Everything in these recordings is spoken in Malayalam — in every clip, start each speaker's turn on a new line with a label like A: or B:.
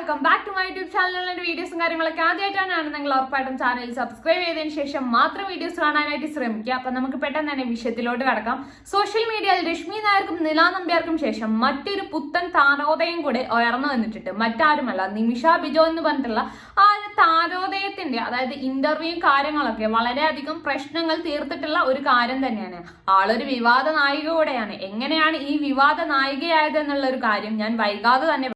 A: Welcome back to my YouTube ചാനലിലെ വീഡിയോസും കാര്യങ്ങളൊക്കെ ആദ്യമായിട്ടാണ് നിങ്ങൾ ഉറപ്പായിട്ടും ചാനൽ സബ്സ്ക്രൈബ് ചെയ്തതിന് ശേഷം മാത്രം വീഡിയോസ് കാണാനായിട്ട് ശ്രമിക്കുക. അപ്പൊ നമുക്ക് പെട്ടെന്ന് തന്നെ വിഷയത്തിലോട്ട് കടക്കാം. സോഷ്യൽ മീഡിയയിൽ രശ്മി നായർക്കും നിലാ നമ്പ്യാർക്കും ശേഷം മറ്റൊരു പുത്തൻ താരോദയം കൂടെ ഉയർന്നു വന്നിട്ടുണ്ട്. മറ്റാരുമല്ല നിമിഷ ബിജോ എന്ന് പറഞ്ഞിട്ടുള്ള ആ ഒരു താരോദയത്തിന്റെ അതായത് ഇന്റർവ്യൂ കാര്യങ്ങളൊക്കെ വളരെയധികം പ്രശ്നങ്ങൾ തീർത്തിട്ടുള്ള ഒരു കാര്യം തന്നെയാണ്. ആളൊരു വിവാദ നായിക കൂടെയാണ്. എങ്ങനെയാണ് ഈ വിവാദ നായികയായത് എന്നുള്ള ഒരു കാര്യം ഞാൻ വൈകാതെ തന്നെ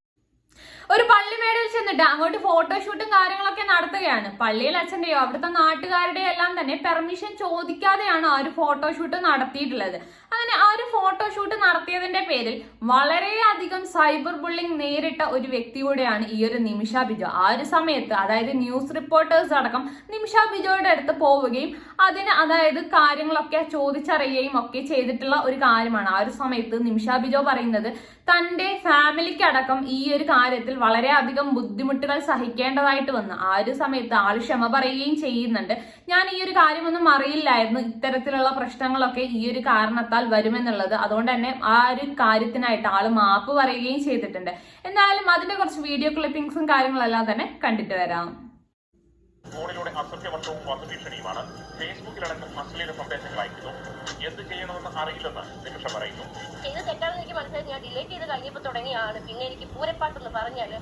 A: ഒരു പള്ളിമേടയിൽ ചെന്നിട്ട് അങ്ങോട്ട് ഫോട്ടോഷൂട്ടും കാര്യങ്ങളൊക്കെ നടത്തുകയാണ്. പള്ളിയിൽ അച്ഛന്റെയോ അവിടുത്തെ നാട്ടുകാരുടെയോ എല്ലാം തന്നെ പെർമിഷൻ ചോദിക്കാതെയാണ് ആ ഒരു ഫോട്ടോഷൂട്ട് നടത്തിയിട്ടുള്ളത്. അങ്ങനെ ആ ഒരു ഫോട്ടോഷൂട്ട് നടത്തിയതിന്റെ പേരിൽ വളരെയധികം സൈബർ ബുള്ളിംഗ് നേരിട്ട ഒരു വ്യക്തി കൂടെയാണ് ഈ ഒരു നിമിഷ ബിജോ. ആ ഒരു സമയത്ത് അതായത് ന്യൂസ് റിപ്പോർട്ടേഴ്സ് അടക്കം നിമിഷ ബിജോയുടെ അടുത്ത് പോവുകയും അതിന് അതായത് കാര്യങ്ങളൊക്കെ ചോദിച്ചറിയുകയും ഒക്കെ ചെയ്തിട്ടുള്ള ഒരു കാര്യമാണ്. ആ ഒരു സമയത്ത് നിമിഷ ബിജോ പറയുന്നത് തന്റെ ഫാമിലിക്ക് അടക്കം ഈ ഒരു കാര്യത്തിൽ വളരെയധികം ബുദ്ധിമുട്ടുകൾ സഹിക്കേണ്ടതായിട്ട് വന്നു. ആ ഒരു സമയത്ത് ആൾ ക്ഷമ പറയുകയും ചെയ്യുന്നുണ്ട്. ഞാൻ ഈ ഒരു കാര്യമൊന്നും അറിയില്ലായിരുന്നു. ഇത്തരത്തിലുള്ള പ്രശ്നങ്ങളൊക്കെ ഈ ഒരു കാരണത്താൽ വരുമെന്നുള്ളത്. അതുകൊണ്ട് തന്നെ ആ ഒരു കാര്യത്തിനായിട്ട് ആൾ മാപ്പ് പറയുകയും ചെയ്തിട്ടുണ്ട്. എന്തായാലും അതിന്റെ കുറച്ച് വീഡിയോ ക്ലിപ്പിംഗ്സും കാര്യങ്ങളെല്ലാം തന്നെ കണ്ടിട്ട് വരാം.
B: ഫോണിലൂടെ അസഭ്യവർഷവും വധഭീഷണിയുമാണ്. ഫേസ്ബുക്കിലടക്കം അശ്ലീല സന്ദേശങ്ങൾ അയക്കുന്നു. എന്ത് ചെയ്യണമെന്ന് അറിയില്ലെന്ന് നിമിഷ പറയുന്നു.
C: ഇത് തെറ്റാണെന്ന് എനിക്ക് മനസ്സിലായി. ഞാൻ ഡിലേറ്റ് ചെയ്ത് കഴിഞ്ഞപ്പോൾ തുടങ്ങിയാണ്. പിന്നെ എനിക്ക് പൂരപ്പാട്ടെന്ന് പറഞ്ഞാൽ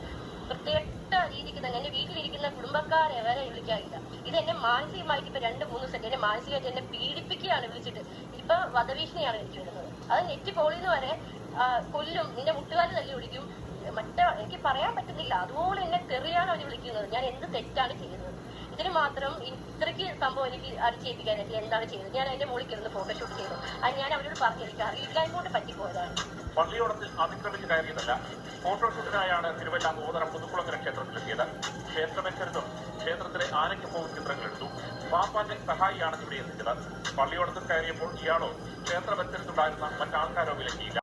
C: വൃത്തികെട്ട രീതിക്ക് തന്നെ എന്റെ വീട്ടിലിരിക്കുന്ന കുടുംബക്കാരെ വരെ വിളിക്കാറില്ല. ഇത് എന്നെ മാനസികമായിട്ട് ഇപ്പൊ രണ്ട് മൂന്ന് ദിവസം എന്നെ മാനസികമായിട്ട് എന്നെ പീഡിപ്പിക്കുകയാണ് വിളിച്ചിട്ട്. ഇപ്പൊ വധഭീഷണിയാണ് എനിക്ക് വരുന്നത്. അത് നെറ്റ് പോളിന്ന് വരെ കൊല്ലും നിന്റെ മുട്ടുകാര് തല്ലി വിളിക്കും മറ്റേ എനിക്ക് പറയാൻ പറ്റുന്നില്ല. അതുപോലെ എന്നെ തെറിയാണ് അവർ വിളിക്കുന്നത്. ഞാൻ എന്ത് തെറ്റാണ് ചെയ്യുന്നത്? ഇതിന് മാത്രം ഇത്രയ്ക്ക് സംഭവം എനിക്ക് അടിച്ചേൽപ്പിക്കാനായിട്ട് എന്താണ് ചെയ്തത് ഞാൻ അതിന്റെ മുകളിൽ കിടന്ന് ഫോട്ടോഷൂട്ട് ചെയ്തു. അത് ഞാൻ അവരോട് പറഞ്ഞു എനിക്ക് അറിയില്ലായ്മ കൊണ്ട് പറ്റിപ്പോയതാണ്.
B: പള്ളിയോടത്തിൽ അതിക്രമിച്ച് കയറിയതല്ല. ഫോട്ടോഷൂട്ടിനായാണ് തിരുവല്ല മൂന്നര പുതുക്കുളങ്ങര ക്ഷേത്രത്തിലെത്തിയത്. ക്ഷേത്രമെച്ചരുതും ക്ഷേത്രത്തിലെ ആനയ്ക്കൊപ്പവും ചിത്രങ്ങളെടുത്തു പാപ്പാന്റെ സഹായിയാണ് ഇവിടെ എത്തിച്ചത്. പള്ളിയോടത്തിൽ കയറിയപ്പോൾ ഇയാളോ ക്ഷേത്രമെച്ചരുത്തുണ്ടായിരുന്ന മറ്റാൾക്കാരോ വിലക്കിയില്ല.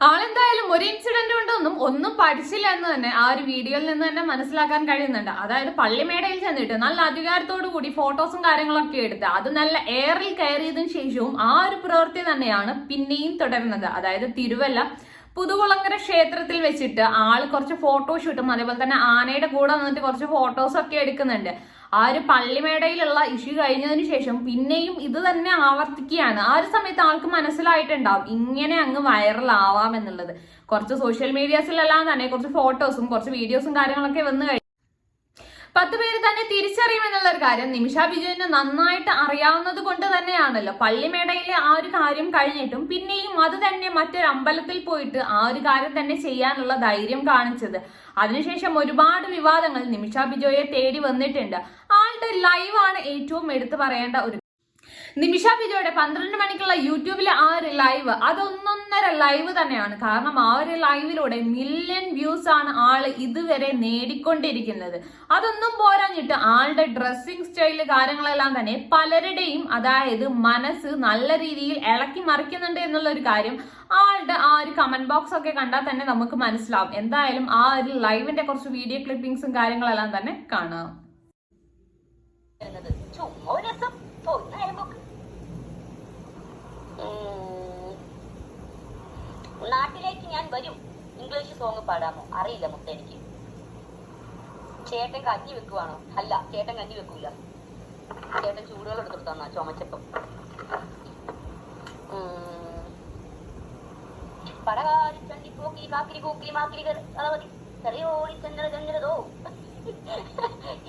A: ആളെന്തായാലും ഒരു ഇൻസിഡന്റ് കൊണ്ടൊന്നും ഒന്നും പഠിച്ചില്ല എന്ന് തന്നെ ആ ഒരു വീഡിയോയിൽ നിന്ന് തന്നെ മനസ്സിലാക്കാൻ കഴിയുന്നുണ്ട്. അതായത് പള്ളിമേടയിൽ ചെന്നിട്ട് നല്ല അധികാരത്തോടു കൂടി ഫോട്ടോസും കാര്യങ്ങളൊക്കെ എടുത്ത് അത് നല്ല എയറിൽ കയറിയതിനു ശേഷവും ആ ഒരു പ്രവൃത്തി തന്നെയാണ് പിന്നെയും തുടരുന്നത്. അതായത് തിരുവല്ല പുതുകുളങ്ങര ക്ഷേത്രത്തിൽ വെച്ചിട്ട് ആൾ കുറച്ച് ഫോട്ടോ ഷൂട്ടും അതേപോലെ തന്നെ ആനയുടെ കൂടെ നിന്നിട്ട് കുറച്ച് ഫോട്ടോസ് ഒക്കെ എടുക്കുന്നുണ്ട്. ആ ഒരു പള്ളിമേടയിലുള്ള ഇഷ്യൂ കഴിഞ്ഞതിന് ശേഷം പിന്നെയും ഇത് തന്നെ ആവർത്തിക്കുകയാണ്. ആ ഒരു സമയത്ത് ആൾക്ക് മനസ്സിലായിട്ടുണ്ടാവും ഇങ്ങനെ അങ്ങ് വൈറലാവാം എന്നുള്ളത്. കുറച്ച് സോഷ്യൽ മീഡിയാസിലെല്ലാം തന്നെ കുറച്ച് ഫോട്ടോസും കുറച്ച് വീഡിയോസും കാര്യങ്ങളൊക്കെ വന്നു പത്ത് പേര് തന്നെ തിരിച്ചറിയുമെന്നുള്ള ഒരു കാര്യം. നിമിഷ ബിജുവിന് നന്നായിട്ട് അറിയാവുന്നത് കൊണ്ട് തന്നെയാണല്ലോ. പള്ളിമേടയിലെ ആ ഒരു കാര്യം കഴിഞ്ഞിട്ടും പിന്നെയും അത് തന്നെ മറ്റൊരു അമ്പലത്തിൽ പോയിട്ട് ആ ഒരു കാര്യം തന്നെ ചെയ്യാനുള്ള ധൈര്യം കാണിച്ചത്. അതിനുശേഷം ഒരുപാട് വിവാദങ്ങൾ നിമിഷ ബിജോയെ തേടി വന്നിട്ടുണ്ട്. ആളുടെ ലൈവാണ് ഏറ്റവും എടുത്തു പറയേണ്ട ഒരു നിമിഷ ബിജോയുടെ പന്ത്രണ്ട് മണിക്കുള്ള യൂട്യൂബിലെ ആ ഒരു ലൈവ് അതൊന്നൊന്നര ലൈവ് തന്നെയാണ്. കാരണം ആ ഒരു ലൈവിലൂടെ മില്യൺ വ്യൂസ് ആണ് ആൾ ഇതുവരെ നേടിക്കൊണ്ടിരിക്കുന്നത്. അതൊന്നും പോരാഞ്ഞിട്ട് ആളുടെ ഡ്രസ്സിംഗ് സ്റ്റൈൽ കാര്യങ്ങളെല്ലാം തന്നെ പലരുടെയും അതായത് മനസ്സ് നല്ല രീതിയിൽ ഇളക്കി മറിക്കുന്നുണ്ട് എന്നുള്ള ഒരു കാര്യം ആളുടെ ആ ഒരു കമന്റ് ബോക്സ് ഒക്കെ കണ്ടാൽ തന്നെ നമുക്ക് മനസ്സിലാവും. എന്തായാലും ആ ഒരു ലൈവിന്റെ കുറച്ച് വീഡിയോ ക്ലിപ്പിംഗ്സും കാര്യങ്ങളെല്ലാം തന്നെ കാണാം
C: എന്നത് ചുമ്മാ ഒരു രസം ഓ നേരം പോക്ക്. ഉം. നാട്ടിലേക്ക് ഞാൻ വരും. ഇംഗ്ലീഷ് സോങ് പാടാമോ? അറിയില്ല മുത്ത എനിക്ക് ചേട്ടൻ കഞ്ഞി വെക്കുവാണോ? അല്ല ചേട്ടൻ കഞ്ഞി വെക്കൂല. ചേട്ടൻ ചൂടുകൾ എടുത്തിട്ട് തന്നാ ചുമച്ചപ്പം. പടകാരി ചണ്ടി പോക്കിരി കാക്കിരി കൂക്കിരി മാക്കിരി അളവതി ചെറിയോടി ചന്ദ്ര ചന്ദ്രതോ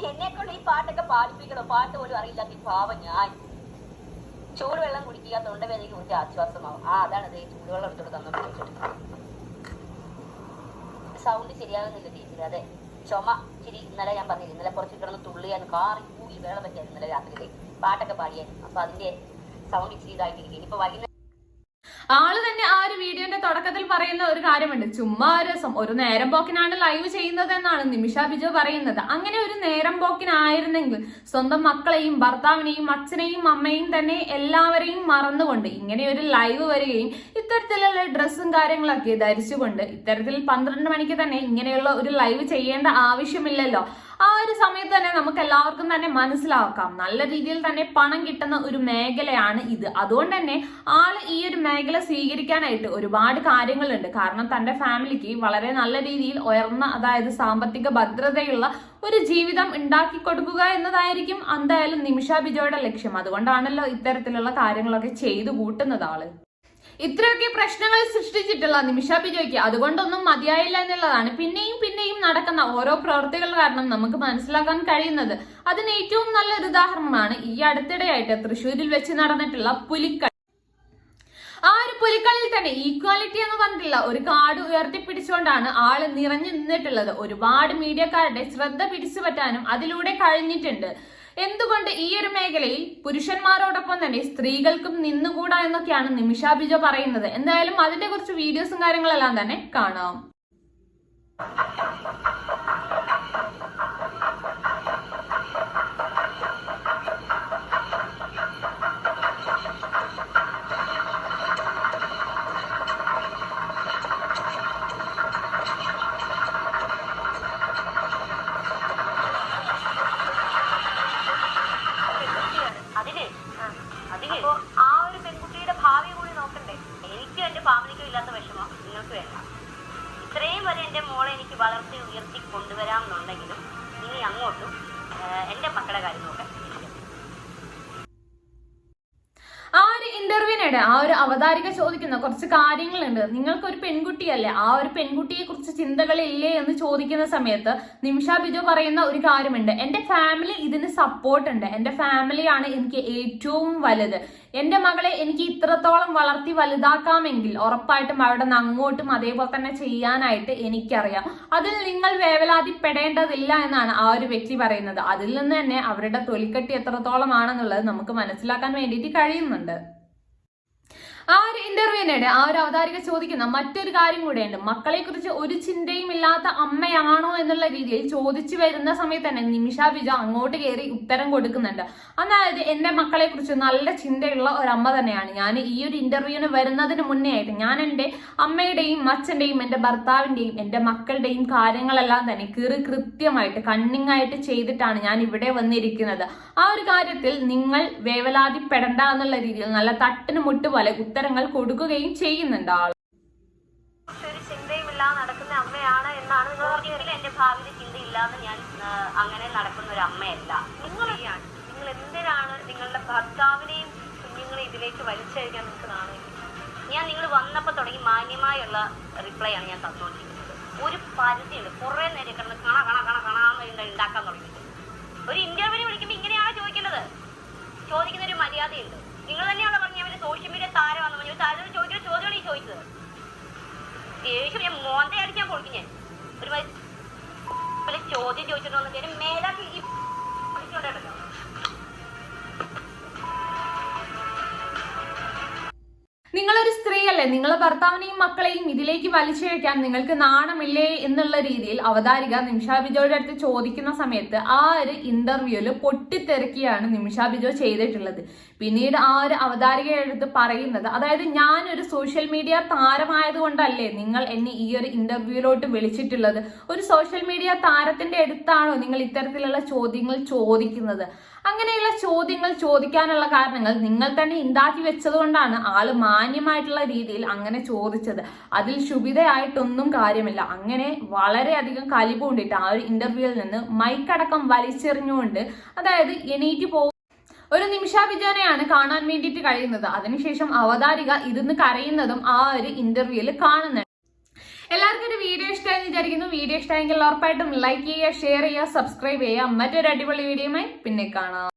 C: എന്നെ കൊണ്ട് ഈ പാട്ടൊക്കെ പാടിപ്പിക്കണോ? പാട്ട് പോലും അറിയില്ലാത്ത പാവം ഞാൻ. ചൂടുവെള്ളം കുടിക്കുക തൊണ്ടവേദനയ്ക്ക് കുറച്ച് ആശ്വാസമാവും. ആ അതാണ് ദേ ചൂടുവെള്ളം എടുത്തോട്ട് തന്നു സൗണ്ട് ശരിയാകുന്നില്ല ടീച്ചർ അതെ. ചുമ ചിരി ഇന്നലെ ഞാൻ പറഞ്ഞില്ല ഇന്നലെ കുറച്ച് കിടന്ന് തുള്ളിയാൻ കാറി കൂടി വേളം പറ്റിയായിരുന്നു ഇന്നലെ രാത്രിയിലേക്ക് പാട്ടൊക്കെ പാടിയായിരുന്നു. അപ്പൊ അതിന്റെ സൗണ്ട് ഇച്ചിരി ഇതായിട്ടിരിക്കും ഇനിയിപ്പോ വൈകുന്നേരം
A: ആൾ തന്നെ ആ ഒരു വീഡിയോന്റെ തുടക്കത്തിൽ പറയുന്ന ഒരു കാര്യമുണ്ട്. ചുമ്മാ രസം ഒരു നേരം പോക്കിനാണ് ലൈവ് ചെയ്യുന്നത് എന്നാണ് നിമിഷ ബിജു പറയുന്നത്. അങ്ങനെ ഒരു നേരം പോക്കിനായിരുന്നെങ്കിൽ സ്വന്തം മക്കളെയും ഭർത്താവിനെയും അച്ഛനെയും അമ്മയും തന്നെ എല്ലാവരെയും മറന്നുകൊണ്ട് ഇങ്ങനെ ഒരു ലൈവ് വരികയും ഇത്തരത്തിലുള്ള ഡ്രസ്സും കാര്യങ്ങളൊക്കെ ധരിച്ചുകൊണ്ട് ഇത്തരത്തിൽ പന്ത്രണ്ട് മണിക്ക് തന്നെ ഇങ്ങനെയുള്ള ഒരു ലൈവ് ചെയ്യേണ്ട ആവശ്യമില്ലല്ലോ. ആ ഒരു സമയത്ത് തന്നെ നമുക്ക് എല്ലാവർക്കും തന്നെ മനസ്സിലാക്കാം. നല്ല രീതിയിൽ തന്നെ പണം കിട്ടുന്ന ഒരു മേഖലയാണ് ഇത്. അതുകൊണ്ട് തന്നെ ആൾ ഈ ഒരു മേഖല സ്വീകരിക്കാനായിട്ട് ഒരുപാട് കാര്യങ്ങളുണ്ട്. കാരണം തന്റെ ഫാമിലിക്ക് വളരെ നല്ല രീതിയിൽ ഉയർന്ന അതായത് സാമ്പത്തിക ഭദ്രതയുള്ള ഒരു ജീവിതം ഉണ്ടാക്കി കൊടുക്കുക എന്നതായിരിക്കും എന്തായാലും നിമിഷ ബിജോയുടെ ലക്ഷ്യം. അതുകൊണ്ടാണല്ലോ ഇത്തരത്തിലുള്ള കാര്യങ്ങളൊക്കെ ചെയ്തു കൂട്ടുന്നത് ആൾ. ഇത്രയൊക്കെ പ്രശ്നങ്ങൾ സൃഷ്ടിച്ചിട്ടുള്ള നിമിഷ ബിജോയ്ക്ക് അതുകൊണ്ടൊന്നും മതിയായില്ല എന്നുള്ളതാണ് പിന്നെയും പിന്നെയും നടക്കുന്ന ഓരോ പ്രവൃത്തികൾ കാരണം നമുക്ക് മനസ്സിലാക്കാൻ കഴിയുന്നത്. അതിന് ഏറ്റവും നല്ലൊരു ഉദാഹരണമാണ് ഈ അടുത്തിടെയായിട്ട് തൃശ്ശൂരിൽ വെച്ച് നടന്നിട്ടുള്ള പുലിക്കളി. ആ ഒരു പുലിക്കളിയിൽ തന്നെ ഈക്വാലിറ്റി എന്ന് പറഞ്ഞിട്ടുള്ള ഒരു കാർഡ് ഉയർത്തിപ്പിടിച്ചുകൊണ്ടാണ് ആൾ നിറഞ്ഞു നിന്നിട്ടുള്ളത്. ഒരുപാട് മീഡിയക്കാരുടെ ശ്രദ്ധ പിടിച്ചു പറ്റാനും അതിലൂടെ കഴിഞ്ഞിട്ടുണ്ട്. എന്തുകൊണ്ട് ഈ ഒരു മേഖലയിൽ പുരുഷന്മാരോടൊപ്പം തന്നെ സ്ത്രീകൾക്കും നിന്നുകൂടാ എന്നൊക്കെയാണ് നിമിഷ ബിജോ പറയുന്നത്? എന്തായാലും അതിന്റെ കുറച്ച് വീഡിയോസും കാര്യങ്ങളെല്ലാം തന്നെ കാണാം.
C: ഉയർത്തി കൊണ്ടുവരാമെന്നുണ്ടെങ്കിലും ഇനി അങ്ങോട്ടും എന്റെ മക്കളുടെ കാര്യം നോക്കാൻ എനിക്ക്
A: ആ ഒരു ഇന്റർവ്യൂവിനിടെ ആ ഒരു അവതാരിക ചോദിക്കുന്ന കുറച്ച് കാര്യങ്ങളുണ്ട്. നിങ്ങൾക്ക് ഒരു പെൺകുട്ടിയല്ലേ? ആ ഒരു പെൺകുട്ടിയെ കുറിച്ച് ചിന്തകളില്ലേ എന്ന് ചോദിക്കുന്ന സമയത്ത് നിമിഷ ബിജു പറയുന്ന ഒരു കാര്യമുണ്ട്. എന്റെ ഫാമിലി ഇതിന് സപ്പോർട്ട് ഉണ്ട്. എന്റെ ഫാമിലിയാണ് എനിക്ക് ഏറ്റവും വലുത്. എന്റെ മകളെ എനിക്ക് ഇത്രത്തോളം വളർത്തി വലുതാക്കാമെങ്കിൽ ഉറപ്പായിട്ടും അവിടെ നിന്ന് അങ്ങോട്ടും അതേപോലെ തന്നെ ചെയ്യാനായിട്ട് എനിക്കറിയാം. അതിൽ നിങ്ങൾ വേവലാതിപ്പെടേണ്ടതില്ല എന്നാണ് ആ ഒരു വ്യക്തി പറയുന്നത്. അതിൽ നിന്ന് തന്നെ അവരുടെ തൊലിക്കട്ടി എത്രത്തോളമാണെന്നുള്ളത് നമുക്ക് മനസ്സിലാക്കാൻ വേണ്ടിയിട്ട് കഴിയുന്നുണ്ട്. ആ ഒരു ഇന്റർവ്യൂവിനിടെ ആ ഒരു അവതാരിക ചോദിക്കുന്ന മറ്റൊരു കാര്യം കൂടെയുണ്ട്. മക്കളെ കുറിച്ച് ഒരു ചിന്തയും ഇല്ലാത്ത അമ്മയാണോ എന്നുള്ള രീതിയിൽ ചോദിച്ചു വരുന്ന സമയത്ത് തന്നെ നിമിഷ ബിജു അങ്ങോട്ട് കയറി ഉത്തരം കൊടുക്കുന്നുണ്ട്. അതായത് എന്റെ മക്കളെ കുറിച്ച് നല്ല ചിന്തയുള്ള ഒരു അമ്മ തന്നെയാണ്. ഞാൻ ഈ ഒരു ഇന്റർവ്യൂവിന് വരുന്നതിന് മുന്നേ ആയിട്ട് ഞാൻ എന്റെ അമ്മയുടെയും അച്ഛന്റെയും എന്റെ ഭർത്താവിന്റെയും എന്റെ മക്കളുടെയും കാര്യങ്ങളെല്ലാം തന്നെ കീറി കൃത്യമായിട്ട് കണ്ണിങ് ആയിട്ട് ചെയ്തിട്ടാണ് ഞാൻ ഇവിടെ വന്നിരിക്കുന്നത്. ആ ഒരു കാര്യത്തിൽ നിങ്ങൾ വേവലാതിപ്പെടണ്ട എന്നുള്ള രീതിയിൽ നല്ല തട്ടിന് മുട്ട് പോലെ ഉത്തരങ്ങൾ കൊടുക്കുകയും ചെയ്യുന്നുണ്ട് ആൾ.
C: നടക്കുന്ന അമ്മയാണ് എന്നാണ് നിങ്ങൾ ഒരിക്കലും എന്റെ ഭാവിയിൽ ചിന്തയില്ലാന്ന് ഞാൻ അങ്ങനെ നടക്കുന്ന ഒരു അമ്മയല്ല. നിങ്ങൾ നിങ്ങൾ എന്തിനാണ് നിങ്ങളുടെ ഭർത്താവിനെയും കുഞ്ഞുങ്ങളെയും ഇതിലേക്ക് വലിച്ചഴിക്കാൻ നാണെങ്കിൽ ഞാൻ നിങ്ങൾ വന്നപ്പോൾ തുടങ്ങി മാന്യമായുള്ള റിപ്ലൈ ആണ് ഞാൻ തന്നുകൊണ്ടിരിക്കുന്നത് ഒരു പരിധിയുണ്ട്. കുറേ നേരം കിടന്ന് കണ കണ കണ കണാന്ന് ഉണ്ടാക്കാൻ തുടങ്ങിയിട്ട്. ഒരു ഇന്റർവ്യൂവിന് വിളിക്കുമ്പോൾ ഇങ്ങനെയാണ് ചോദിക്കേണ്ടത്. ചോദിക്കുന്ന ഒരു മര്യാദയുണ്ട്. നിങ്ങൾ തന്നെയാണല്ലോ പറഞ്ഞ അവർ സോഷ്യൽ മീഡിയ താരമാണെന്ന് പറഞ്ഞു താരം ചോദിക്കുന്ന ചോദ്യമാണ് ഈ ചോദിച്ചത്. ദേഷ്യം ഞാൻ മോന്തേ അടിക്കാൻ പൊളിക്കും ഞാൻ. ഒരു ചോദ്യം ചോദിച്ചിട്ട് വന്നിട്ട് മേലാക്കി ഈ
A: നിങ്ങളൊരു സ്ത്രീയല്ലേ നിങ്ങളെ ഭർത്താവിനെയും മക്കളെയും ഇതിലേക്ക് വലിച്ചിഴക്കാൻ നിങ്ങൾക്ക് നാണമില്ലേ എന്നുള്ള രീതിയിൽ അവതാരിക നിമിഷ ബിജോയുടെ അടുത്ത് ചോദിക്കുന്ന സമയത്ത് ആ ഒരു ഇന്റർവ്യൂൽ പൊട്ടിത്തെറക്കിയാണ് നിമിഷ ബിജോ ചെയ്തിട്ടുള്ളത്. പിന്നീട് ആ ഒരു അവതാരികയുടെ അടുത്ത് പറയുന്നത് അതായത് ഞാനൊരു സോഷ്യൽ മീഡിയ താരമായത് കൊണ്ടല്ലേ നിങ്ങൾ എന്നെ ഈ ഒരു ഇന്റർവ്യൂലോട്ട് വിളിച്ചിട്ടുള്ളത്? ഒരു സോഷ്യൽ മീഡിയ താരത്തിന്റെ അടുത്താണോ നിങ്ങൾ ഇത്തരത്തിലുള്ള ചോദ്യങ്ങൾ ചോദിക്കുന്നത്? അങ്ങനെയുള്ള ചോദ്യങ്ങൾ ചോദിക്കാനുള്ള കാരണങ്ങൾ നിങ്ങൾ തന്നെ ഉണ്ടാക്കി വെച്ചതുകൊണ്ടാണ് ആൾ മാന്യമായിട്ടുള്ള രീതിയിൽ അങ്ങനെ ചോദിച്ചത്. അതിൽ ശുഭിതയായിട്ടൊന്നും കാര്യമില്ല. അങ്ങനെ വളരെയധികം കലിപ്പ് കൊണ്ടിട്ട് ആ ഒരു ഇന്റർവ്യൂവിൽ നിന്ന് മൈക്കടക്കം വലിച്ചെറിഞ്ഞുകൊണ്ട് അതായത് എണീറ്റ് പോ ഒരു നിമിഷ കാണാൻ വേണ്ടിയിട്ട് കഴിയുന്നത്. അതിനുശേഷം അവതാരിക ഇരുന്ന് കരയുന്നതും ആ ഒരു ഇന്റർവ്യൂവിൽ കാണുന്നുണ്ട്. എല്ലാവർക്കും ഒരു വീഡിയോ ഇഷ്ടമായി വിചാരിക്കുന്നു. വീഡിയോ ഇഷ്ടമായെങ്കിൽ ഉറപ്പായിട്ടും ലൈക്ക് ചെയ്യുക ഷെയർ ചെയ്യുക സബ്സ്ക്രൈബ് ചെയ്യുക. മറ്റൊരു അടിപൊളി വീഡിയോയുമായി പിന്നെ കാണാം.